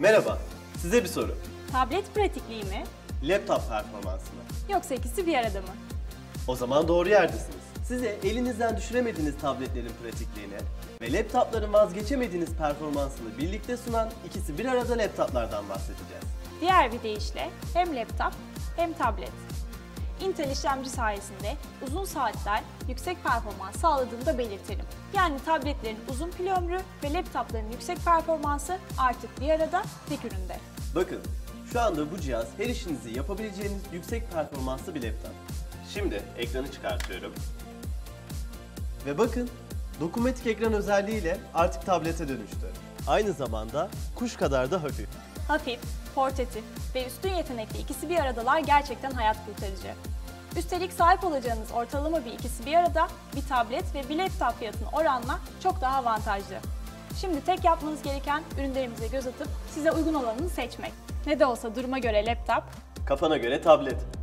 Merhaba, size bir soru. Tablet pratikliği mi? Laptop performansı mı? Yoksa ikisi bir arada mı? O zaman doğru yerdesiniz. Size elinizden düşüremediğiniz tabletlerin pratikliğini ve laptopların vazgeçemediğiniz performansını birlikte sunan ikisi bir arada laptoplardan bahsedeceğiz. Diğer bir deyişle hem laptop hem tablet. Intel işlemci sayesinde uzun saatler yüksek performans sağladığını da belirtelim. Yani tabletlerin uzun pil ömrü ve laptopların yüksek performansı artık bir arada tek üründe. Bakın, şu anda bu cihaz her işinizi yapabileceğiniz yüksek performanslı bir laptop. Şimdi ekranı çıkartıyorum. Ve bakın, dokunmatik ekran özelliğiyle artık tablete dönüştü. Aynı zamanda kuş kadar da hafif. Hafif, portatif ve üstün yetenekli ikisi bir aradalar gerçekten hayat kurtarıcı. Üstelik sahip olacağınız ortalama bir ikisi bir arada bir tablet ve bir laptop fiyatına oranla çok daha avantajlı. Şimdi tek yapmanız gereken ürünlerimize göz atıp size uygun olanını seçmek. Ne de olsa duruma göre laptop, Kafana göre tablet.